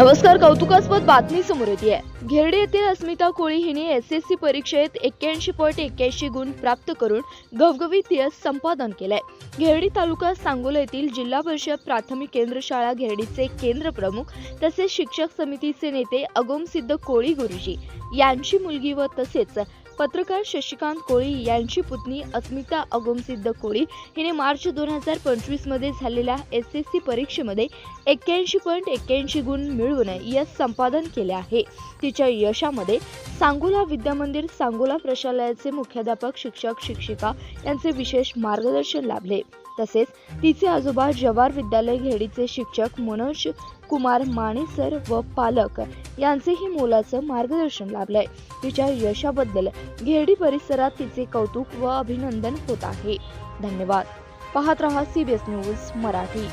नमस्कार कौतुकास्पद बातमी समोर येते. घेरडे येथील अस्मिता कोळी हिने एस एस सी परीक्षेत एक्क्याऐंशी पॉईंट एक्क्याऐंशी गुण प्राप्त करून घवघवीत यश संपादन केलंय. घेरडी तालुका सांगोला येथील जिल्हा परिषद प्राथमिक केंद्र शाळा घेरडीचे केंद्र प्रमुख तसेच शिक्षक समितीचे नेते अगोमसिद्ध कोळी गुरुजी. यांची मुलगी व तसेच पत्रकार शशिकांत कोळी यांची पुतणी अस्मिता अगोमसिद्ध कोळी हिने मार्च दोन हजार पंचवीसमध्ये झालेल्या एस एस सी परीक्षेमध्ये एक्क्याऐंशी पॉईंट एक्क्याऐंशी गुण मिळवून यश संपादन केले आहे. तिच्या यशामध्ये सांगोला विद्यामंदिर सांगोला प्रशालयाचे मुख्याध्यापक शिक्षक शिक्षिका यांचे विशेष मार्गदर्शन लाभले. तसेच तिचे आजोबा जवाहर विद्यालय घेडीचे शिक्षक मनोज कुमार मानेसर व पालक यांचेही मोलाचं मार्गदर्शन लाभलंय. तिच्या यशाबद्दल घेडी परिसरात तिचे कौतुक व अभिनंदन होत आहे. धन्यवाद. पाहत रहा सीबीएस न्यूज मराठी.